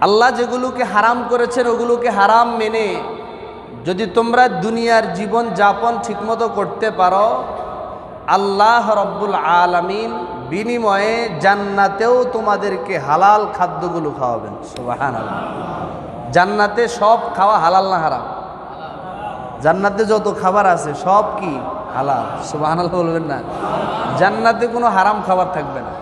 আল্লাহ যেগুলোকে হারাম করেছেন, ওগুলোকে হারাম মেনে যদি তোমরা দুনিয়ার জীবন যাপন ঠিকমতো করতে পারো, আল্লাহ রব্বুল আলামিন বিনিময়ে জান্নাতেও তোমাদেরকে হালাল খাদ্যগুলো খাওয়াবেন। সুবাহান জান্নাতে সব খাওয়া হালাল না হারাম? জান্নাতে যত খাবার আছে সব কি হালাল? সুবাহান বলবেন না। জান্নাতে কোনো হারাম খাবার থাকবে না।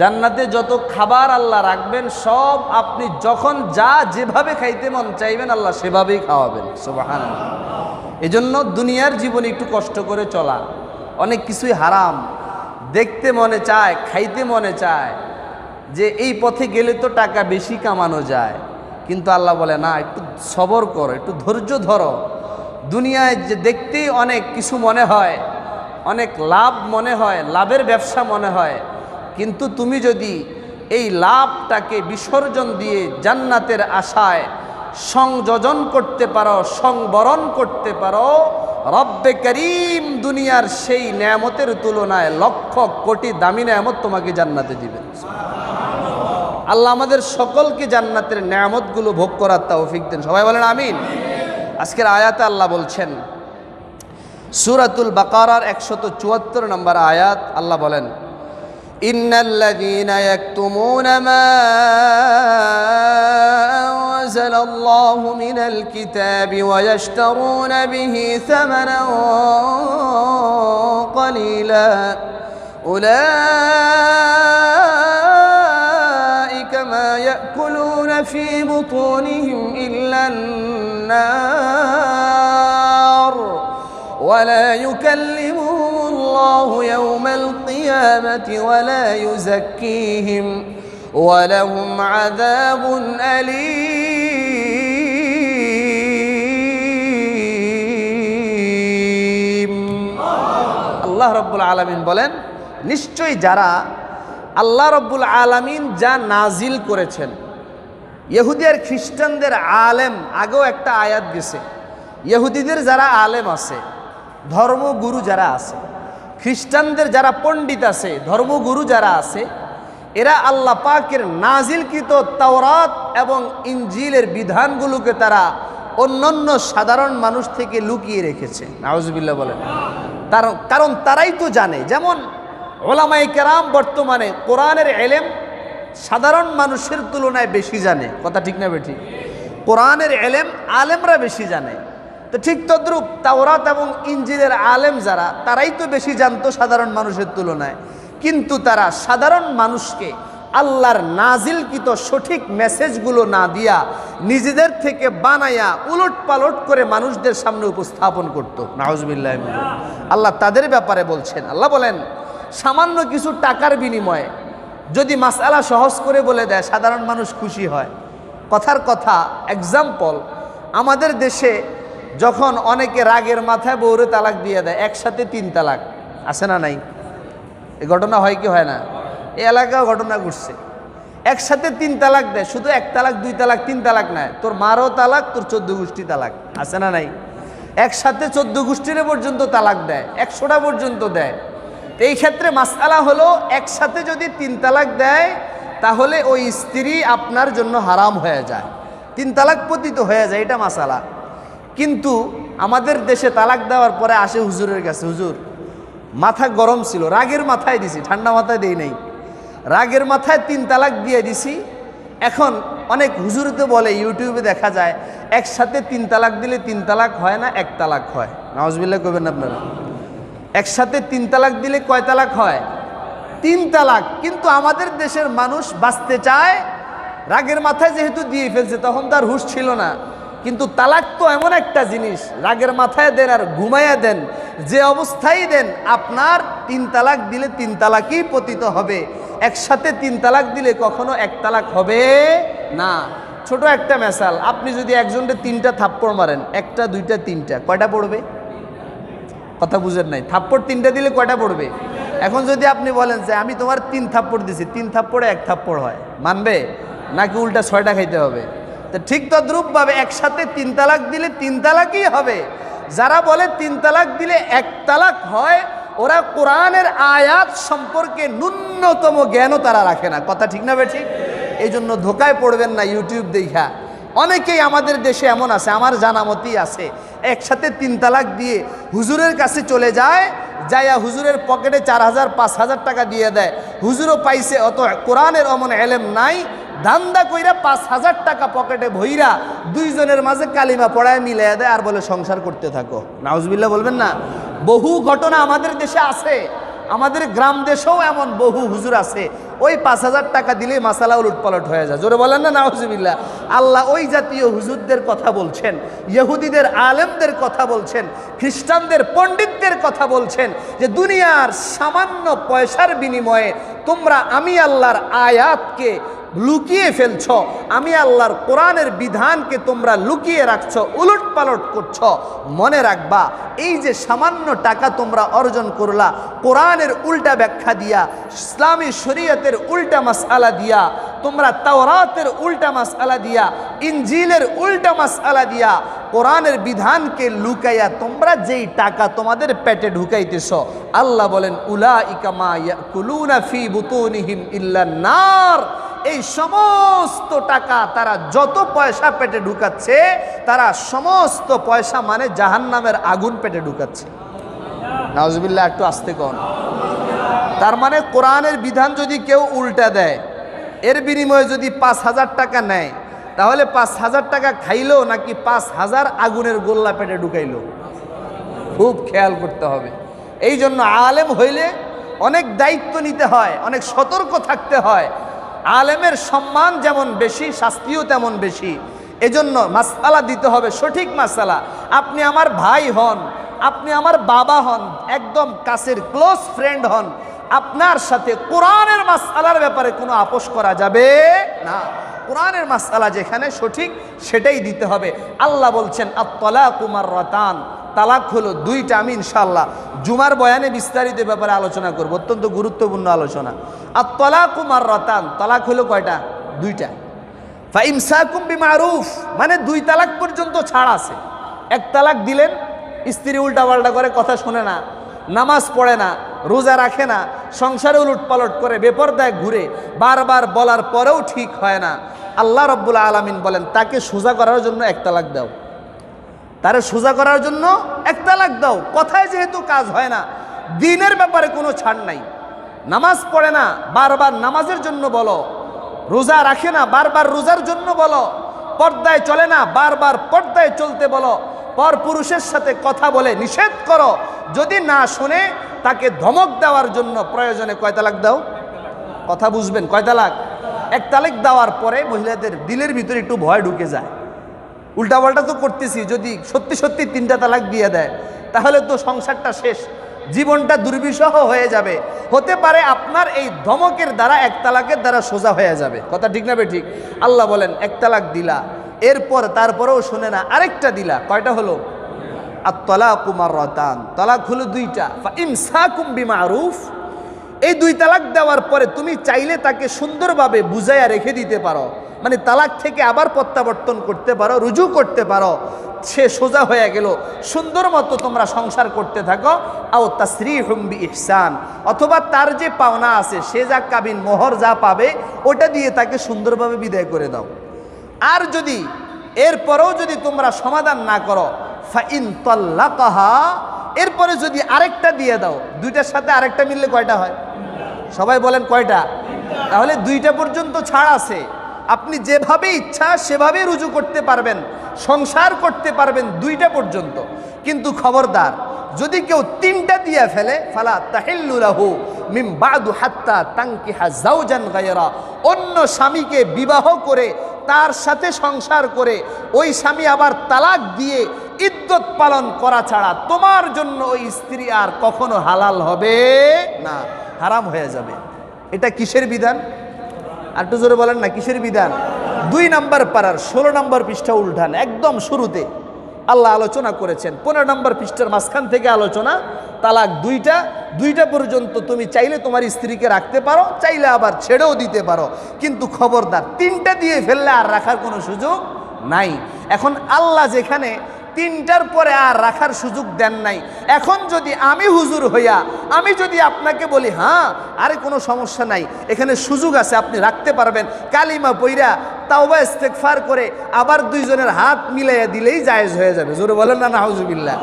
জান্নাতে যত খাবার আল্লাহ রাখবেন, সব আপনি যখন যা যেভাবে খাইতে মন চাইবেন, আল্লাহ সেভাবেই খাওয়াবেন। সুবাহান এজন্য দুনিয়ার জীবনে একটু কষ্ট করে চলা অনেক কিছুই হারাম। দেখতে মনে চায়, খাইতে মনে চায় যে এই পথে গেলে তো টাকা বেশি কামানো যায়। কিন্তু আল্লাহ বলে, না, একটু সবর করো, একটু ধৈর্য ধরো। দুনিয়ায় যে দেখতেই অনেক কিছু মনে হয়, অনেক লাভ মনে হয়, লাভের ব্যবসা মনে হয় কিন্তু তুমি যদি এই লাভটাকে বিসর্জন দিয়ে জান্নাতের আশায় সংযোজন করতে পারো, সংবরণ করতে পারো, রব্বে করিম দুনিয়ার সেই নেয়ামতের তুলনায় লক্ষ কোটি দামি নেয়ামত তোমাকে জান্নাতে দিবেন আল্লাহ আমাদের সকলকে জান্নাতের নেয়ামতগুলো ভোগ করার তৌফিক দেন। সবাই বলেন আমিন। আজকের আয়াতে আল্লাহ বলছেন, সুরাতুল বাকারার একশত চুয়াত্তর নম্বর আয়াত আল্লাহ বলেন إن الذين يكتمون ما أنزل الله من الكتاب ويشترون به ثمنا قليلا أولئك ما يأكلون في بطونهم إلا النار ولا يكلمهم الله يوم القيامة ولا يزكيهم ولهم عذاب أليم আল্লাহ রব্বুল আলমিন বলেন নিশ্চয়ই যারা আল্লাহ রব্বুল আলমিন যা নাজিল করেছেন ইহুদি আর খ্রিস্টানদের আলেম আগেও একটা আয়াত গেছে ইহুদিদের যারা আলেম আছে ধর্মগুরু যারা আছে খ্রিস্টানদের যারা পণ্ডিত আছে, ধর্মগুরু যারা আছে, এরা আল্লাহ পাকের নাজিলকৃত তাওরাত এবং ইঞ্জিলের বিধানগুলোকে তারা অন্যান্য সাধারণ মানুষ থেকে লুকিয়ে রেখেছে। নাওজবিল্লা বলেন। তার, কারণ তারাই তো জানে। যেমন ওলামাই কেরাম বর্তমানে কোরআনের এলেম সাধারণ মানুষের তুলনায় বেশি জানে। কথা ঠিক না বেঠি কোরআনের এলেম আলেমরা বেশি জানে। তো ঠিক তদ্রূপ তাওরাত এবং ইঞ্জিলের আলেম যারা, তারাই তো বেশি জানতো সাধারণ মানুষের তুলনায়। কিন্তু তারা সাধারণ মানুষকে আল্লাহর নাজিলকৃত সঠিক মেসেজগুলো না দিয়া নিজেদের থেকে বানায়া উলট পালট করে মানুষদের সামনে উপস্থাপন করত। নাহজবিল্লাহ আল্লাহ তাদের ব্যাপারে বলছেন, আল্লাহ বলেন, সামান্য কিছু টাকার বিনিময়ে যদি মাসালা সহজ করে বলে দেয়, সাধারণ মানুষ খুশি হয়। কথার কথা এক্সাম্পল আমাদের দেশে যখন অনেকে রাগের মাথায় বউরে তালাক দিয়ে দেয়, একসাথে তিন তালাক। আছে না নাই? এ ঘটনা হয় কি হয় না? এই এলাকাও ঘটনা ঘটছে। একসাথে তিন তালাক দেয়, শুধু এক তালাক, দুই তালাক, তিন তালাক নেয় তোর মারও তালাক, তোর চোদ্দ গোষ্ঠী তালাক। আছে না নাই? একসাথে চোদ্দ গোষ্ঠীর পর্যন্ত তালাক দেয়, একশোটা পর্যন্ত দেয়। এই ক্ষেত্রে মাসালা হলো, একসাথে যদি তিন তালাক দেয়, তাহলে ওই স্ত্রী আপনার জন্য হারাম হয়ে যায়। তিন তালাক পতিত হয়ে যায়, এটা মাসালা কিন্তু আমাদের দেশে তালাক দেওয়ার পরে আসে হুজুরের কাছে, হুজুর, মাথা গরম ছিল, রাগের মাথায় দিছি, ঠান্ডা মাথায় দেই নাই। রাগের মাথায় তিন তালাক দিয়ে দিছি। এখন অনেক হুজুরতে বলে, ইউটিউবে দেখা যায়, একসাথে তিন তালাক দিলে তিন তালাক হয় না, এক তালাক হয়। নওয়াজবিল্লা করবেন আপনারা। একসাথে তিন তালাক দিলে কয় তালাক হয়? তিন তালাক। কিন্তু আমাদের দেশের মানুষ বাঁচতে চায়, রাগের মাথায় যেহেতু দিয়ে ফেলছে, তখন তার হুশ ছিল না। কিন্তু তালাক তো এমন একটা জিনিস, রাগের মাথায় দেন আর ঘুমাইয়া দেন, যে অবস্থায় দেন আপনার তিন তালাক দিলে তিন তালাকই পতিত হবে। একসাথে তিন তালাক দিলে কখনো এক তালাক হবে না। ছোট একটা মেশাল আপনি যদি একজনকে তিনটা থাপ্পড় মারেন, একটা, দুইটা, তিনটা, কয়টা পড়বে? কথা বুঝেন নাই, থাপ্পড় তিনটা দিলে কয়টা পড়বে? এখন যদি আপনি বলেন যে আমি তোমার তিন থাপ্পড় দিছি, তিন থাপ্পড়ে এক থাপ্পড় হয়, মানবে? নাকি উল্টা ছয়টা খাইতে হবে? তো ঠিক তদ্রূপভাবে একসাথে তিন তালাক দিলে তিন তালাকই হবে। যারা বলে তিন তালাক দিলে এক তালাক হয়, ওরা কোরআনের আয়াত সম্পর্কে ন্যূনতম জ্ঞানও তারা রাখে না। কথা ঠিক না ঠিক এই জন্য ধোকায় পড়বেন না ইউটিউব দেখা। অনেকেই আমাদের দেশে এমন আছে, আমার জানামতি আছে। একসাথে তিন তালাক দিয়ে হুজুরের কাছে চলে যায়, যাইয়া হুজুরের পকেটে চার হাজার, পাঁচ হাজার টাকা দিয়ে দেয়। হুজুরও পাইছে, অত কোরআনের অমন এলেম নাই। ধান্দা কইরা পাঁচ হাজার টাকা পকেটে ভইরা দুইজনের মাঝে কালিমা পড়ায় মিলিয়ে দেয় আর বলে, সংসার করতে থাকো। নাউজবিল্লা বলবেন না। বহু ঘটনা আমাদের দেশে আছে। আমাদের গ্রাম দেশেও এমন বহু হুজুর আছে। ওই পাঁচ হাজার টাকা দিলেই মাসালা উলটপালট হয়ে যায়। জোরে বলেন না নাউজবিল্লা আল্লাহ ওই জাতীয় হুজুরদের কথা বলছেন, ইহুদিদের আলেমদের কথা বলছেন, খ্রিস্টানদের পণ্ডিতদের কথা বলছেন যে, দুনিয়ার সামান্য পয়সার বিনিময়ে তোমরা আমি আল্লাহর আয়াতকে লুকিয়ে ফেলছ। আমি আল্লাহর কোরআনের বিধানকে তোমরা লুকিয়ে রাখছ উলট পালট করছ। মনে রাখবা, এই যে সামান্য টাকা তোমরা অর্জন করলা, কোরআনের উল্টা ব্যাখ্যা দিয়া, ইসলামী শরীয়তের উল্টা মাসআলা দিয়া, তোমরা তাওরাতের উল্টা মাসআলা দিয়া ইঞ্জিলের উল্টা মাসআলা দিয়া, কোরআনের বিধানকে লুকাইয়া তোমরা যেই টাকা তোমাদের পেটে ঢুকাইতেছ, আল্লাহ বলেন উলা ইকামা কুলুনা ফি বুতুনিহিম ইল্লা নার। এই সমস্ত টাকা তারা যত পয়সা পেটে ঢুকাচ্ছে, তারা সমস্ত পয়সা মানে জাহান্নামের আগুন পেটে ঢুকাচ্ছে। নাজবিল্লা একটু আসতে কন। তার মানে কোরআনের বিধান যদি কেউ উল্টা দেয়, এর বিনিময়ে যদি পাঁচ হাজার টাকা নেয়, তাহলে পাঁচ হাজার টাকা খাইলো নাকি পাঁচ হাজার আগুনের গোল্লা পেটে ঢুকাইলো? খুব খেয়াল করতে হবে। এই জন্য আলেম হইলে অনেক দায়িত্ব নিতে হয়, অনেক সতর্ক থাকতে হয়। আলেমের সম্মান যেমন বেশি, শাস্তিও তেমন বেশি। এজন্য মাসালা দিতে হবে, সঠিক মাসালা আপনি আমার ভাই হন, আপনি আমার বাবা হন, একদম কাছের ক্লোজ ফ্রেন্ড হন, আপনার সাথে কোরআনের মাসালার ব্যাপারে কোনো আপোষ করা যাবে না। কোরআনের মাসালা যেখানে সঠিক, সেটাই দিতে হবে। আল্লাহ বলছেন আত্তলা কুমার রতান তালাক হলো দুইটা, আমি ইনশাল্লাহ জুমার বয়ানে বিস্তারিত ব্যাপারে আলোচনা করব। অত্যন্ত গুরুত্বপূর্ণ আলোচনা। আর তলা কুমার রতান তালাক হলো কয়টা? দুইটা। ফাইমসাকুম বিমারুফ মানে দুই তালাক পর্যন্ত ছাড় আছে। এক তালাক দিলেন, স্ত্রী উল্টা পাল্টা করে কথা শোনে না, নামাজ পড়ে না, রোজা রাখে না, সংসারে উলট পালট করে বেপরদায় ঘুরে বারবার বলার পরেও ঠিক হয় না। আল্লাহ রব্বুল আলমিন বলেন, তাকে সোজা করার জন্য এক তালাক দাও। তারে সোজা করার জন্য এক তালাক দাও। কথায় যেহেতু কাজ হয় না, দিনের ব্যাপারে কোনো ছাড় নাই। নামাজ পড়ে না, বারবার নামাজের জন্য বলো। রোজা রাখে না, বারবার রোজার জন্য বলো। পর্দায় চলে না, বারবার পর্দায় চলতে বলো। পর পুরুষের সাথে কথা বলে নিষেধ করো। যদি না শুনে, তাকে ধমক দেওয়ার জন্য প্রয়োজনে কয় তালাক দাও? কথা বুঝবেন, কয় তালাক? এক তালাক দেওয়ার পরে মহিলাদের দিলের ভিতরে একটু ভয় ঢুকে যায়। উল্টাপাল্টা তো করতেছি, যদি সত্যি সত্যি তিনটা তালাক দিয়ে দেয়, তাহলে তো সংসারটা শেষ, জীবনটা দুর্বিষহ হয়ে যাবে। হতে পারে আপনার এই ধমকের দ্বারা এক তালাকের দ্বারা সোজা হয়ে যাবে। কথা ঠিক না ঠিক? আল্লাহ বলেন, এক তালাক দিলা, এরপর তারপরেও শুনে না, আরেকটা দিলা, কয়টা হলো? আর তলা কুমার রতান তলাক হলো দুইটা ইমসা ইমসাকুম বিমারুফ, এই দুই তালাক দেওয়ার পরে তুমি চাইলে তাকে সুন্দরভাবে বুঝাইয়া রেখে দিতে পারো। মানে তালাক থেকে আবার প্রত্যাবর্তন করতে পারো, রুজু করতে পারো, সে সোজা হয়ে গেল। সুন্দর মতো তোমরা সংসার করতে থাকো। আও তাসরি হুম্বি ইহসান অথবা তার যে পাওনা আছে, সে যা কাবিন মোহর যা পাবে, ওটা দিয়ে তাকে সুন্দরভাবে বিদায় করে দাও। আর যদি এরপরেও যদি তোমরা সমাধান না করো, ফাইন তল্লাকাহা, এরপরে যদি আরেকটা দিয়ে দাও, দুইটার সাথে আরেকটা মিললে কয়টা হয়? সবাই বলেন কয়টা? তাহলে দুইটা পর্যন্ত ছাড় আছে। আপনি যেভাবে ইচ্ছা সেভাবে রুজু করতে পারবেন, সংসার করতে পারবেন দুইটা পর্যন্ত। কিন্তু খবরদার, যদি কেউ তিনটা দিয়ে ফেলে, ফালা তাহিল্লুলাহু মিম বাদু হাত্তা তাঙ্কিহা জাউজান গায়রা। অন্য স্বামীকে বিবাহ করে, তার সাথে সংসার করে, ওই স্বামী আবার তালাক দিয়ে ইদ্যত পালন করা ছাড়া তোমার জন্য ওই স্ত্রী আর কখনো হালাল হবে না, হারাম হয়ে যাবে। এটা কিসের বিধান? আর জোরে বলেন না, কিসের বিধান? দুই নাম্বার পাড়ার ষোলো নম্বর পৃষ্ঠা উল্টান, একদম শুরুতে। আল্লাহ আলোচনা করেছেন। পনেরো নম্বর পৃষ্ঠার মাঝখান থেকে আলোচনা, তালাক দুইটা দুইটা পর্যন্ত তুমি চাইলে তোমার স্ত্রীকে রাখতে পারো, চাইলে আবার ছেড়েও দিতে পারো। কিন্তু খবরদার, তিনটা দিয়ে ফেললে আর রাখার কোনো সুযোগ নাই। এখন আল্লাহ যেখানে তিনটার পরে আর রাখার সুযোগ দেন নাই। এখন যদি আমি হুজুর হইয়া, আমি যদি আপনাকে বলি হ্যাঁ আরে কোনো সমস্যা নাই, এখানে সুযোগ আছে, আপনি রাখতে পারবেন। কালিমা পইরা তাওবা ইস্তেকফার করে আবার দুইজনের হাত মিলাইয়া দিলেই জায়েজ হয়ে যাবে। জোরে বলেন না, নাউজুবিল্লাহ।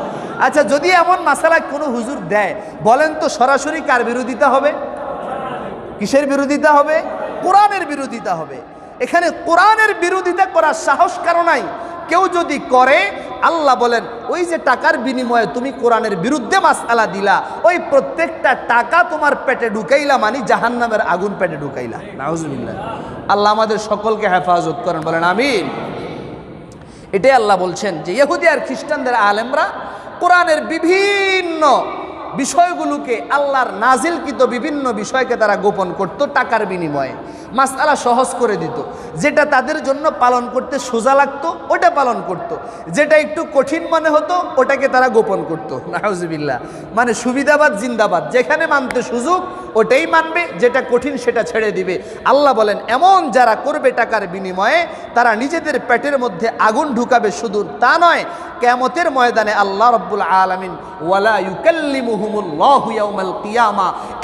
আচ্ছা যদি এমন মাসালা কোনো হুজুর দেয়, বলেন তো সরাসরি কার বিরোধিতা হবে? কিসের বিরোধিতা হবে? কোরআনের বিরোধিতা হবে। এখানে কোরআনের বিরোধিতা করার সাহস কারও নাই। কেউ যদি করে, আল্লাহ বলেন, ওই যে টাকার বিনিময়ে তুমি কোরআনের বিরুদ্ধে মাসালা দিলা, ওই প্রত্যেকটা টাকা তোমার পেটে ঢুকাইলা মানে জাহান্নামের আগুন পেটে ঢুকাইলা। নাউজুবিল্লাহ। আল্লাহ আমাদের সকলকে হেফাজত করেন, বলেন আমি এটাই আল্লাহ বলছেন যে, ইহুদি আর খ্রিস্টানদের আলেমরা কোরআনের বিভিন্ন বিষয়গুলোকে আল্লাহর নাজিলকৃত বিভিন্ন বিষয়কে তারা গোপন করত টাকার বিনিময়ে। মাসালা সহজ করে দিত। যেটা তাদের জন্য পালন করতে সোজা লাগতো, ওটা পালন করত। যেটা একটু কঠিন মনে হতো, ওটাকে তারা গোপন করতো। নাহজিবিল্লা মানে সুবিধাবাদ, জিন্দাবাদ। যেখানে মানতে সুযোগ, ওটাই মানবে, যেটা কঠিন সেটা ছেড়ে দিবে। আল্লাহ বলেন, এমন যারা করবে টাকার বিনিময়ে, তারা নিজেদের পেটের মধ্যে আগুন ঢুকাবে শুধু তা নয় কেমতের ময়দানে আল্লাহ রব্বুল আলমিন, ওয়ালা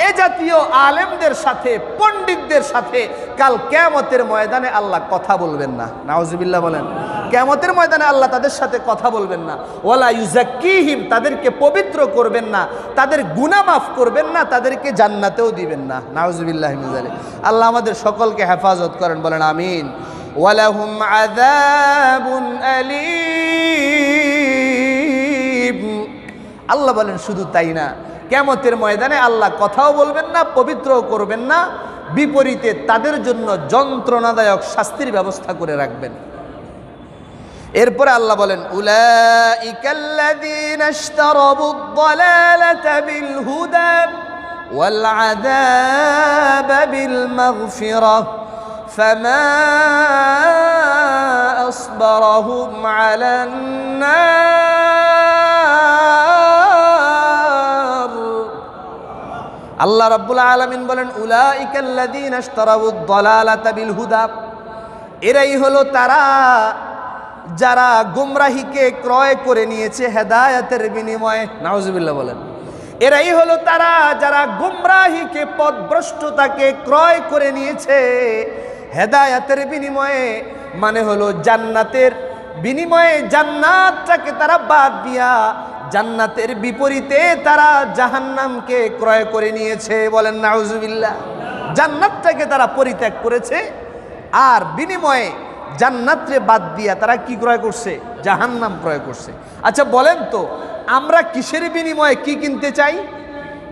এ জাতীয় আলেমদের সাথে, পণ্ডিতদের সাথে কাল কেমতের ময়দানে আল্লাহ কথা বলবেন না। নাউজুবিল্লাহ বলেন। কেমতের ময়দানে আল্লাহ তাদের সাথে কথা বলবেন না। ওয়ালা ইউজাক্কিহিম তাদেরকে পবিত্র করবেন না। তাদের গুনাহ মাফ করবেন না, তাদেরকে জান্নাতেও দিবেন না। নাউজুবিল্লাহ মিজালি আল্লাহ আমাদের সকলকে হেফাজত করেন, বলেন আমিন। আল্লাহ বলেন, শুধু তাই না। কেমতের ময়দানে আল্লাহ কথাও বলবেন না, পবিত্রও করবেন না। বিপরীতে তাদের জন্য যন্ত্রণাদায়ক শাস্তির ব্যবস্থা করে রাখবেন। এরপরে আল্লাহ বলেন ওয়াল-আযাবা আল্লাহ রাব্বুল আলামিন বলেন ইশতারাবুদ-দালালাতা বিল-হুদা। এরাই হলো তারা যারা গুমরাহিকে ক্রয় করে নিয়েছে হেদায়াতের বিনিময়ে। নাউজুবিল্লাহ বলেন। এরাই হলো তারা যারা গুমরাহিকে পদভ্রষ্টতাকে ক্রয় করে নিয়েছে হেদায়াতের বিনিময়ে মানে হলো জান্নাতের বিনিময়ে জান্নাতটাকে তারা বাদ দিয়া জান্নাতের বিপরীতে তারা জাহান্নামকে ক্রয় করে নিয়েছে বলেন নাউজুবিল্লাহ। জান্নাতটাকে তারা পরিত্যাগ করেছে আর বিনিময়ে জান্নাতরে বাদ দিয়া তারা কি ক্রয় করছে? জাহান্নাম ক্রয় করছে। আচ্ছা বলেন তো, আমরা কিসের বিনিময়ে কি কিনতে চাই?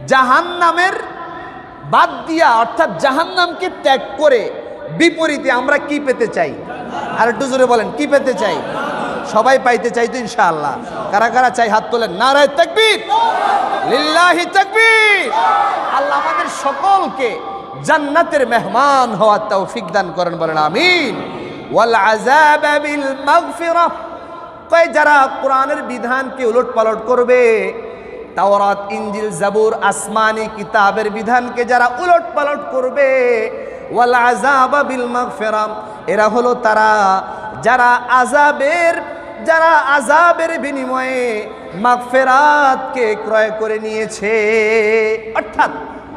জাহান্নামের বাদ দিয়া অর্থাৎ জাহান্নামকে ত্যাগ করে বিপরীতে আমরা কি পেতে চাই? আর একটু জোরে বলেন, কি পেতে চাই? সবাই পাইতে চাই তো ইনশাআল্লাহ। কারা কারা চাই হাত তোলেন? নারায় তাকবীর! লিল্লাহি তাকবীর! আল্লাহ আমাদের সকলকে জান্নাতের মেহমান হওয়ার তৌফিক দান করেন, বলেন আমিন। ওয়াল আযাব বিল মাগফিরাহ। কয় যারা কোরআনের বিধানকে উলট পালট করবে, তাওরাত ইঞ্জিল জাবুর, আসমানি কিতাবের বিধানকে যারা উলট পালট করবে এরা হলো তারা, যারা আজাবের যারা আজাবের বিনিময়ে মাগফিরাতকে ক্রয় করে নিয়েছে। অর্থাৎ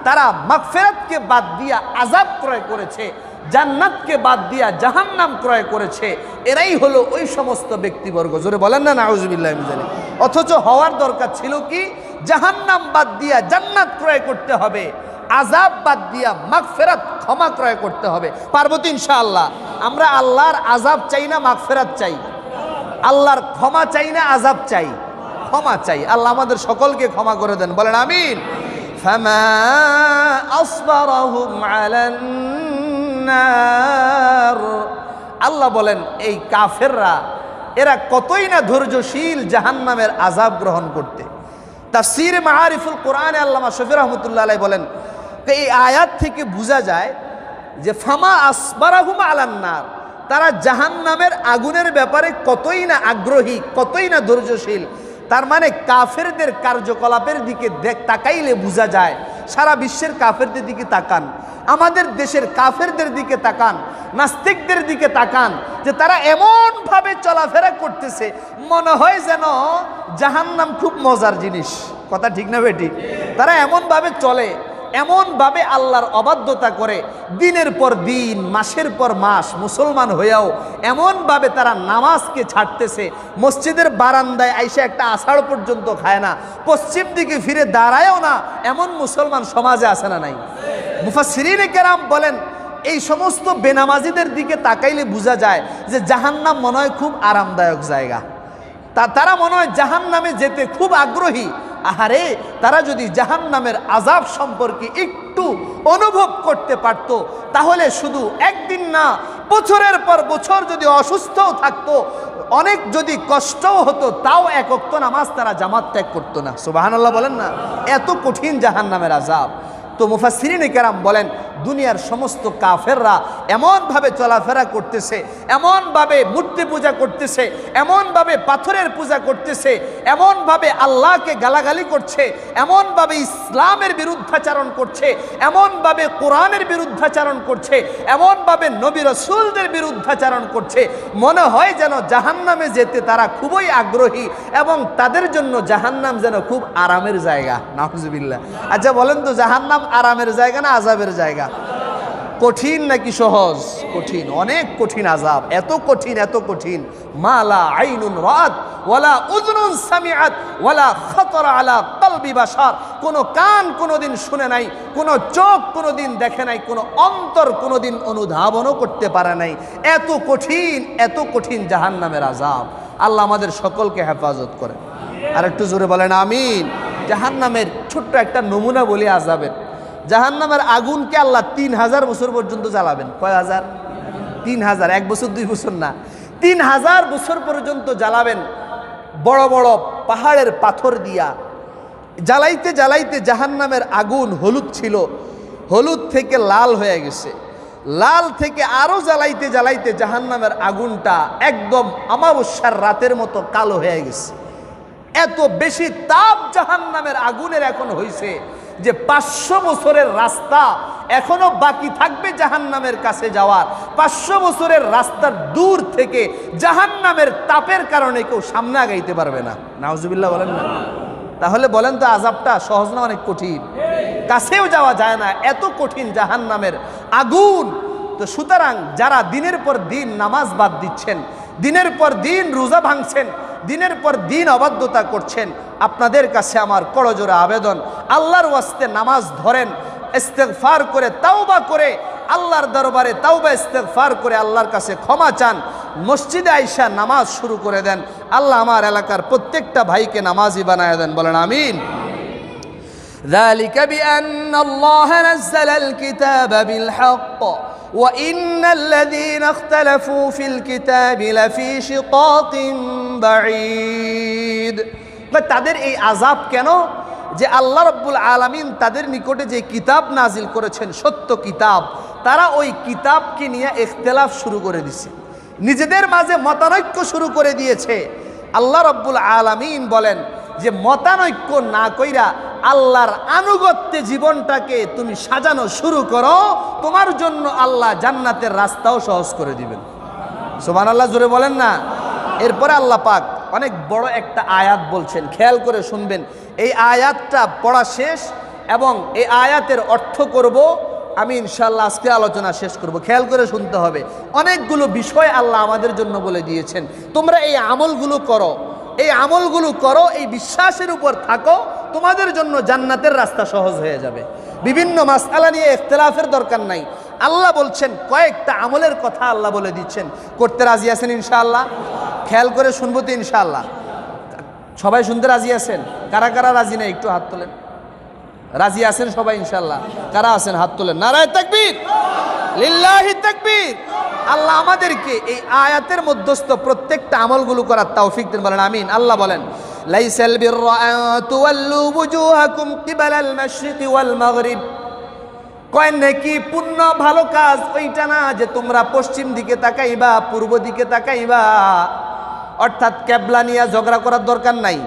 তারা মাগফিরাতকে বাদ দিয়া আযাব ক্রয় করেছে, জান্নাতকে বাদ দিয়া জাহান্নাম ক্রয় করেছে। এরাই হলো ওই সমস্ত ব্যক্তিবর্গ। জোরে বলেন না, নাউজুবিল্লাহ জানি অথচ হওয়ার দরকার ছিল কি? জাহান্নাম বাদ দিয়া জান্নাত ক্রয় করতে হবে। আজাব বাদ দিয়া মাগফেরাত ক্ষমা ক্রয় করতে হবে। পার্বতী ইনশাআল্লাহ? আমরা আল্লাহর আজাব চাই না, মাগফেরাত চাই। আল্লাহর ক্ষমা চাই না আজাব চাই। ক্ষমা চাই। আল্লাহ আমাদের সকলকে ক্ষমা করে দেন। বলেন আমিন। আল্লাহ বলেন, এই কাফেররা, এরা কতই না ধৈর্যশীল জাহান্নামের আজাব গ্রহণ করতে। তা তাফসির মাহারিফুল কোরআনে আল্লামা শফির রহমতুল্লাহ বলেন তো এই আয়াত থেকে বোঝা যায় যে ফামা আসবারাহুম আলান্নার তারা জাহান্নামের আগুনের ব্যাপারে কতই না আগ্রহী, কতই না ধৈর্যশীল। তার মানে কাফেরদের কার্যকলাপের দিকে দেখ তাকাইলে বোঝা যায়, সারা বিশ্বের কাফেরদের দিকে তাকান। আমাদের দেশের কাফেরদের দিকে তাকান, নাস্তিকদের দিকে তাকান, যে তারা এমনভাবে চলাফেরা করতেছে, মনে হয় যেন জাহান্নাম খুব মজার জিনিস। কথা ঠিক না বেটি? তারা এমনভাবে চলে এমনভাবে আল্লাহর অবাধ্যতা করে দিনের পর দিন, মাসের পর মাস মুসলমান হয়েও এমনভাবে তারা নামাজকে ছাড়তেছে। মসজিদের বারান্দায় আইসে একটা আষাঢ় পর্যন্ত খায় না। পশ্চিম দিকে ফিরে দাঁড়ায়ও না। এমন মুসলমান সমাজে আসে না নাই? মুফাসিরিন কেরাম বলেন, এই সমস্ত বেনামাজিদের দিকে তাকাইলে বোঝা যায় যে জাহান্নাম মনে হয় খুব আরামদায়ক জায়গা। তা তারা মনে হয় জাহান নামে যেতে খুব আগ্রহী। আহারে, তারা যদি জাহান নামের আজাব সম্পর্কে একটু অনুভব করতে পারত, তাহলে শুধু একদিন না, বছরের পর বছর যদি অসুস্থও থাকতো, অনেক যদি কষ্টও হতো, তাও এক অক্ত নামাজ তারা জামাত ত্যাগ করতো না। সুবাহান্লাহ বলেন না? এত কঠিন জাহান নামের আজাব তো মুফাসিরিন কেরাম বলেন দুনিয়ার সমস্ত কাফেররা এমনভাবে চলাফেরা করতেছে, এমনভাবে মূর্তি পূজা করতেছে, এমনভাবে পাথরের পূজা করতেছে, এমনভাবে আল্লাহকে গালাগালি করছে, এমনভাবে ইসলামের বিরুদ্ধাচারণ করছে, এমনভাবে কোরআনের বিরুদ্ধাচারণ করছে, এমনভাবে নবী রসুলদের বিরুদ্ধাচারণ করছে। মনে হয় যেন জাহান্নামে যেতে তারা খুবই আগ্রহী এবং তাদের জন্য জাহান্নাম যেন খুব আরামের জায়গা নাহজুবিল্লাহ আচ্ছা বলেন তো জাহান্নাম আরামের জায়গা না আজাবের জায়গা? কঠিন নাকি সহজ? কঠিন। অনেক কঠিন আজাব। এত কঠিন এত কঠিন। মালা আইনুন রাত, ওয়ালা উজনুন সামিআত, ওয়ালা খাতরা আলা কলবি বাশার। কোনো কান কোনোদিন শুনে নাই, কোনো চোখ কোনোদিন দেখে নাই, কোনো অন্তর কোনোদিন অনুধাবনও করতে পারে নাই। এত কঠিন এত কঠিন জাহান্নামের আজাব। আল্লাহ আমাদের সকলকে হেফাজত করে আর একটু জোরে বলেন, আমিন। জাহান্নামের ছোট্ট একটা নমুনা বলি আজাবের। জাহান্নামের আগুনকে আল্লাহ তিন হাজার বছর পর্যন্ত জ্বালাবেন। কয় হাজার? তিন হাজার। এক বছর, দুই বছর না। তিন হাজার বছর পর্যন্ত জ্বালাবেন বড় বড় পাহাড়ের পাথর দিয়া। জ্বালাইতে জ্বালাইতে জাহান্নামের আগুন হলুদ ছিল। হলুদ থেকে লাল হয়ে গেছে। লাল থেকে আরও জ্বালাইতে জ্বালাইতে জাহান্নামের আগুনটা একদম অমাবস্যার রাতের মতো কালো হয়ে গেছে। এত বেশি তাপ জাহান্নামের আগুনের এখন হয়েছে যে পাঁচশো বছরের রাস্তা এখনও বাকি থাকবে জাহান্নামের কাছে যাওয়ার। পাঁচশো বছরের রাস্তার দূর থেকে জাহান্নামের তাপের কারণে কেউ সামনে আগাইতে পারবে না। নাওজুবিল্লাহ বলেন না। তাহলে বলেন তো আজাবটা সহজ না অনেক কঠিন? কাছেও যাওয়া যায় না, এত কঠিন জাহান্নামের আগুন। তো সুতরাং যারা দিনের পর দিন নামাজ বাদ দিচ্ছেন, দিনের পর দিন রোজা ভাঙছেন দিনের পর দিন অবাধ্যতা করছেন। আপনাদের কাছে আমার করজোরে আবেদন। আল্লাহর ওয়াস্তে নামাজ ধরেন, ইস্তেগফার করে, তাওবা করে, আল্লাহর দরবারে তাওবা, ইস্তেগফার করে আল্লাহর কাছে ক্ষমা চান। মসজিদে আইসা নামাজ শুরু করে দেন। আল্লাহ আমার এলাকার প্রত্যেকটা ভাইকে নামাজই বানায় দেন। বলেন আমিন। ذلك بأن الله نزل الكتاب بالحق وإن الذين اختلفوا في الكتاب لفي شقاق بعيد তাদের এই আজাব কেন যে আল্লাহ রব্বুল আলামিন তাদের নিকটে যে কিতাব নাজিল করেছেন সত্য কিতাব তারা ওই কিতাবকে নিয়ে ইখতলাফ শুরু করে দিছে নিজেদের মাঝে মতানৈক্য শুরু করে দিয়েছে আল্লাহ রব্বুল আলামিন বলেন যে মতানৈক্য না কইরা আল্লাহর আনুগত্যে জীবনটাকে তুমি সাজানো শুরু করো, তোমার জন্য আল্লাহ জান্নাতের রাস্তাও সহজ করে দিবেন। সোমান আল্লাহ জুড়ে বলেন না? এরপরে আল্লাহ পাক অনেক বড় একটা আয়াত বলছেন, খেয়াল করে শুনবেন। এই আয়াতটা পড়া শেষ এবং এই আয়াতের অর্থ করব, আমি ইনশাল্লাহ আজকে আলোচনা শেষ করব। খেয়াল করে শুনতে হবে। অনেকগুলো বিষয় আল্লাহ আমাদের জন্য বলে দিয়েছেন। তোমরা এই আমলগুলো করো। এই আমলগুলো করো, এই বিশ্বাসের উপর থাকো, তোমাদের জন্য জান্নাতের রাস্তা সহজ হয়ে যাবে। বিভিন্ন মাসালা নিয়ে ইখতলাফের দরকার নাই। আল্লাহ বলছেন, কয়েকটা আমলের কথা আল্লাহ বলে দিচ্ছেন। করতে রাজি আছেন ইনশাআল্লাহ? খেয়াল করে শুনব তো ইনশাআল্লাহ। সবাই শুনতে রাজি আছেন? কারা কারা রাজি নেই? একটু হাত তোলেন। রাজি আছেন সবাই ইনশাআল্লাহ? কারা আছেন? হাত তোলেন। নারায় তাকবীর! লিল্লাহি তাকবীর! আল্লাহ আমাদেরকে এই আয়াতের মধ্যস্থ প্রত্যেকটা আমলগুলো করার তৌফিক দেন বলেন, আমিন। আল্লাহ বলেন, লাইসাল বিররা আন তুওয়াল্লু বুজুহাকুম কিবালাল মাশরিকি ওয়াল মাগরিব। কয়, নাকি পূর্ণ ভালো কাজ ওইটা না যে তোমরা পশ্চিম দিকে তাকাইবা, পূর্ব দিকে তাকাইবা। অর্থাৎ ক্যাবলা নিয়ে ঝগড়া করার দরকার নাই,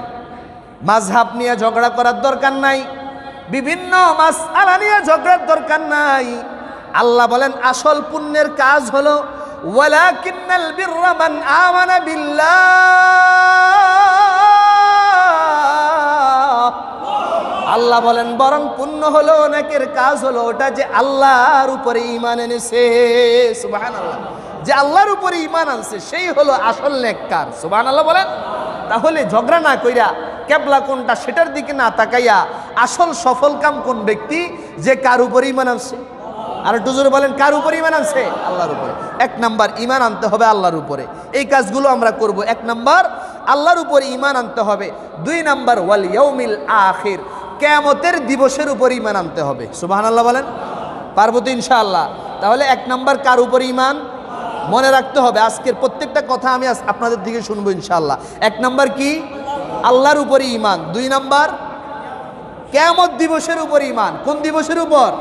মাঝহাব নিয়ে ঝগড়া করার দরকার নাই, বিভিন্ন মাস আলা নিয়ে ঝগড়ার দরকার নাই। আল্লাহ বলেন, আসল পুণ্যের কাজ হলো আল্লাহ বলেন, বরং পুণ্য হলো, অনেকের কাজ হলো ওটা যে আল্লাহর উপরে ইমান এনেছে। সুবাহান আল্লাহ যে আল্লাহর উপরে ইমান আনছে, সেই হলো আসল নেককার। সুবাহান আল্লাহ বলেন, তাহলে ঝগড়া না কইরা কেবলা কোনটা সেটার দিকে না তাকাইয়া আসল সফল কাম কোন ব্যক্তি যে কার উপরে ইমান আনছে? আর একটু বলেন, কার উপরে ইমান আনছে? আল্লাহর উপরে। এক নাম্বার ইমান আনতে হবে আল্লাহর উপরে। এই কাজগুলো আমরা করব। এক নাম্বার, আল্লাহর উপরে ইমান আনতে হবে। দুই নাম্বার, ওয়াল ইয়ৌমিল আখির। কেয়ামতের দিবসের উপর ইমান আনতে হবে। সুবাহান আল্লাহ বলেন? পারব তো ইনশাআল্লাহ। তাহলে এক নাম্বার, কার উপর ইমান মনে রাখতে হবে, আজকের প্রত্যেকটা কথা আমি আপনাদের দিকে শুনব ইনশাআল্লাহ। এক নাম্বার কি? আল্লাহর উপরে ইমান দুই নাম্বার, কেয়ামত দিবসের উপর ইমান কোন দিবসের উপর?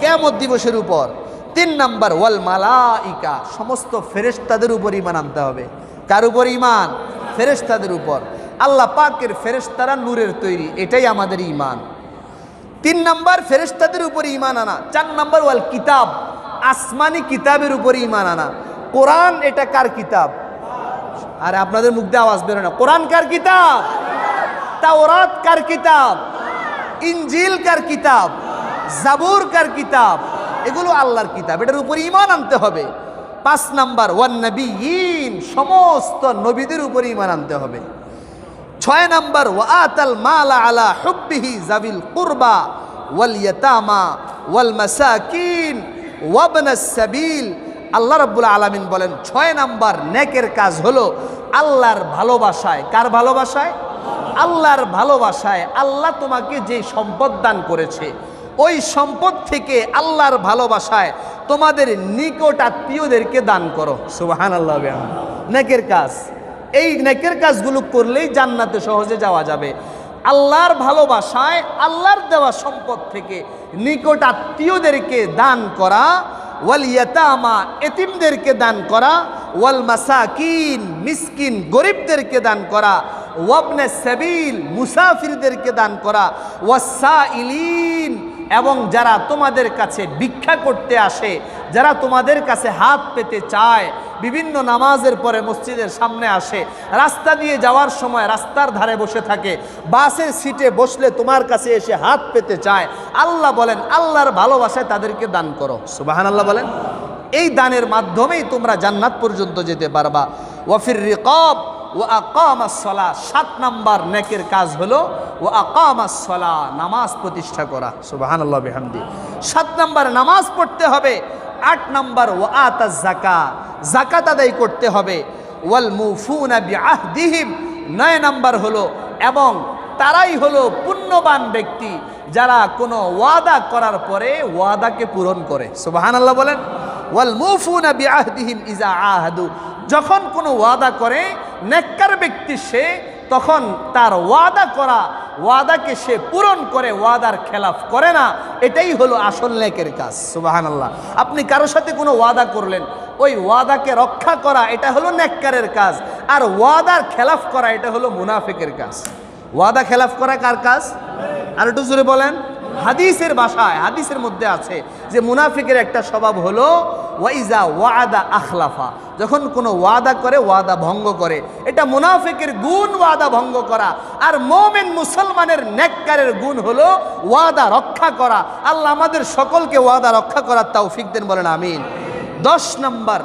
কেয়ামত দিবসের উপর। তিন নাম্বার, ওয়াল মালাইকা, সমস্ত ফেরেস্তাদের উপর ইমান আনতে হবে। কার উপর ইমান ফেরেশতাদের উপর। আল্লাহ পাকের ফেরেশতারা নূরের তৈরি, এটাই আমাদের ইমান তিন নাম্বার, ফেরেশতাদের উপর ইমান আনা। চার নাম্বার, ওয়াল কিতাব, আসমানি কিতাবের উপর ইমান আনা। কোরআন এটা কার কিতাব? আর আপনাদের মুখ দিয়ে আওয়াজ বেরো না। কোরআন কার কিতাব? তাওরাত কার কিতাব? ইঞ্জিল কার কিতাব? জাবুর কার কিতাব? এগুলো আল্লাহর কিতাব। এটার উপর ইমান আনতে হবে। পাঁচ নাম্বার, ওয়ান নবীন, সমস্ত নবীদের উপর ইমান আনতে হবে। ছয় নাম্বার ওয়াতাল মালা আলা হুব্বিহি জাবিল কুরবা ওয়াল ইয়াতামা ওয়াল মাসাকিন ওয়াবনাস সাবিল। আল্লাহ রাব্বুল আলামিন বলেন, ছয় নাম্বার নেকের কাজ হলো আল্লাহর ভালোবাসায়। কার ভালোবাসায়? আল্লাহর ভালোবাসায়। আল্লাহ তোমাকে যে সম্পদ দান করেছে ওই সম্পদ থেকে আল্লাহর ভালোবাসায় তোমাদের নিকট আত্মীয়দেরকে দান করো। সুবাহান আল্লাহ নেকের কাজ। এই নেকের কাজগুলো করলেই জান্নাতে সহজে যাওয়া যাবে। আল্লাহর ভালোবাসায় আল্লাহর দেওয়া সম্পদ থেকে নিকট আত্মীয়দেরকে দান করা, ওয়াল ইয়াতামা এতিমদেরকে দান করা, ওয়াল মাসাকিন, মিসকিন, গরিবদেরকে দান করা, ওয়াবনে সাবিল, মুসাফিরদেরকে দান করা, ওয়াসা ইলিন এবং যারা তোমাদের কাছে ভিক্ষা করতে আসে, যারা তোমাদের কাছে হাত পেতে চায়, বিভিন্ন নামাজের পরে মসজিদের সামনে আসে, রাস্তা দিয়ে যাওয়ার সময় রাস্তার ধারে বসে থাকে, বাসের সিটে বসলে তোমার কাছে এসে হাত পেতে চায়, আল্লাহ বলেন, আল্লাহর ভালোবাসায় তাদেরকে দান করো। সুবাহান আল্লাহ বলেন। এই দানের মাধ্যমেই তোমরা জান্নাত পর্যন্ত যেতে পারবা। ওয়াফির রিকব ও আকামাসলা সাত নাম্বার নেকের কাজ হলো ও আকামাসলা নামাজ প্রতিষ্ঠা করা। সুবাহান আল্লাহ বেহামদি। সাত নাম্বার নামাজ পড়তে হবে। আট নাম্বার ও আতা জাকা জাকাত আদায় করতে হবে। ওয়াল মুফুনা বিআহদিহিম। নয় নাম্বার হলো এবং তারাই হলো পুণ্যবান ব্যক্তি যারা কোনো ওয়াদা করার পরে ওয়াদাকে পূরণ করে। সুবাহান আল্লাহ বলেন। ইজা আহাদু। যখন কোনো ওয়াদা করে, নেককার ব্যক্তি সে, তখন তার ওয়াদা করা, ওয়াদাকে সে পূরণ করে, ওয়াদার খেলাফ করে না। এটাই হলো আসল নেকের কাজ সুবাহান আল্লাহ আপনি কারও সাথে কোনো ওয়াদা করলেন, ওই ওয়াদাকে রক্ষা করা, এটা হলো নেককারের কাজ। আর ওয়াদার খেলাফ করা, এটা হলো মুনাফিকের কাজ। ওয়াদা খেলাফ করা কার কাজ? আর একটু জোরে বলেন। হাদিসের ভাষায়, হাদিসের মধ্যে আছে যে মুনাফিকের একটা স্বভাব হলো ওয়াইজা ওয়াদা আখলাফা যখন কোনো ওয়াদা করে, ওয়াদা ভঙ্গ করে। এটা মুনাফিকের গুণ ওয়াদা ভঙ্গ করা। আর মোমেন মুসলমানের নেককারের গুণ হলো ওয়াদা রক্ষা করা। আল্লাহ আমাদের সকলকে ওয়াদা রক্ষা করার তাও ফিকদেন বলেন আমিন। দশ নম্বর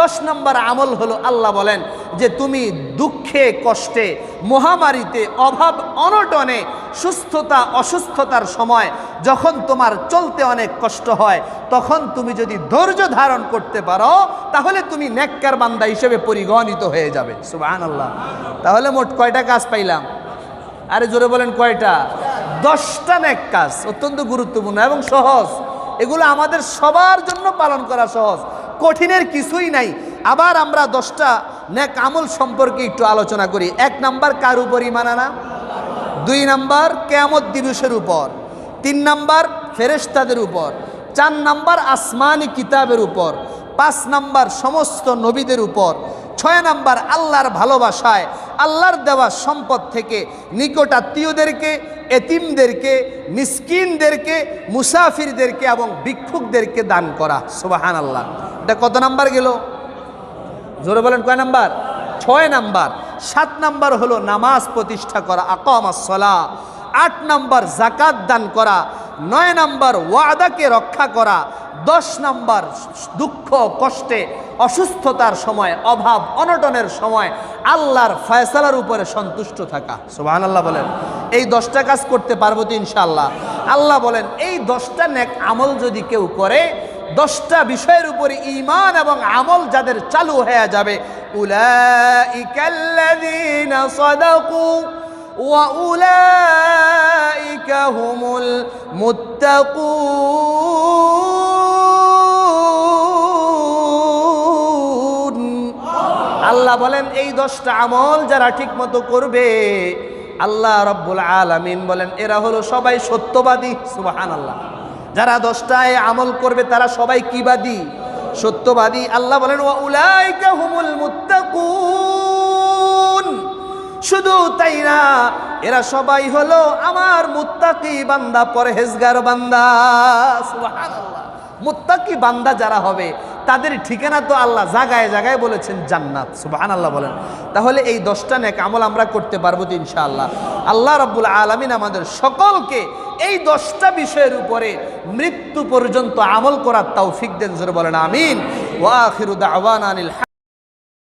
দশ নম্বর আমল হলো আল্লাহ বলেন যে তুমি দুঃখে, কষ্টে, মহামারীতে অভাব, অনটনে, সুস্থতা, অসুস্থতার সময় যখন তোমার চলতে অনেক কষ্ট হয়, তখন তুমি যদি ধৈর্য ধারণ করতে পারো, তাহলে তুমি নেককার বান্দা হিসেবে পরিগণিত হয়ে যাবে। সুবাহ আল্লাহ তাহলে মোট কয়টা কাজ পাইলাম? আরে জোরে বলেন কয়টা? দশটা নেক কাজ অত্যন্ত গুরুত্বপূর্ণ এবং সহজ। এগুলো আমাদের সবার জন্য পালন করা সহজ। কঠিনের কিছুই নাই। আবার আমরা দশটা নেক আমল সম্পর্কে একটু আলোচনা করি। এক নাম্বার, কার উপর ইমান আনা? দুই নাম্বার, কেয়ামত দিবসের উপর। তিন নাম্বার ফেরেস্তাদের উপর। চার নাম্বার, আসমানি কিতাবের উপর। পাঁচ নাম্বার, সমস্ত নবীদের উপর। ছয় নাম্বার, আল্লাহর ভালোবাসায়, আল্লাহর দেওয়া সম্পদ থেকে নিকট আত্মীয়দেরকে এতিমদেরকে, মিসকিনদেরকে, মুসাফিরদেরকে এবং ভিক্ষুকদেরকে দান করা। সুবাহান আল্লাহ এটা কত নাম্বার গেল? জোরে বলেন, কয় নাম্বার? ছয় নাম্বার। সাত নাম্বার হলো নামাজ প্রতিষ্ঠা করা আকামাসলা আট নাম্বার জাকাত দান করা নয় নাম্বার ওয়াদাকে রক্ষা করা, দশ নাম্বার দুঃখ, কষ্টে, অসুস্থতার সময়, অভাব, অনটনের সময়, আল্লাহর ফয়সালার উপরে সন্তুষ্ট থাকা। সুবাহান আল্লাহ বলেন, এই দশটা কাজ করতে পারব তো ইনশাআল্লাহ। আল্লাহ বলেন, এই দশটা নেক আমল যদি কেউ করে, দশটা বিষয়ের উপরে ইমান এবং আমল যাদের চালু হয়ে যাবে, উলাইকাল্লাযীনা উলাইকা হুমুল মুত্তাকুন আল্লাহ বলেন, এই দশটা আমল যারা ঠিক মতো করবে, আল্লাহ রব্বুল আলামিন বলেন, এরা হলো সবাই সত্যবাদী সুবাহান আল্লাহ যারা দশটায় আমল করবে, তারা সবাই কিবাদী সত্যবাদী। আল্লাহ বলেন, ওয়া উলাইকা হুমুল মুত্তাকুন। শুধু তাই না, এরা সবাই হলো আমার মুত্তাকি বান্দা, পরহেজগার বান্দা। মুত্তাকি বান্দা যারা হবে, তাদের ঠিকানা তো আল্লাহ জাগায় জাগায় বলেছেন জান্নাত। সুবাহান আল্লাহ বলেন। তাহলে এই দশটা নেক আমল আমরা করতে পারব তো ইনশাআল্লাহ। আল্লাহ রাব্বুল আলামিন আমাদের সকলকে এই দশটা বিষয়ের উপরে মৃত্যু পর্যন্ত আমল করার তৌফিক দেন বলেন, আমিন। ওয়া আখিরু দাওয়ানা আনিল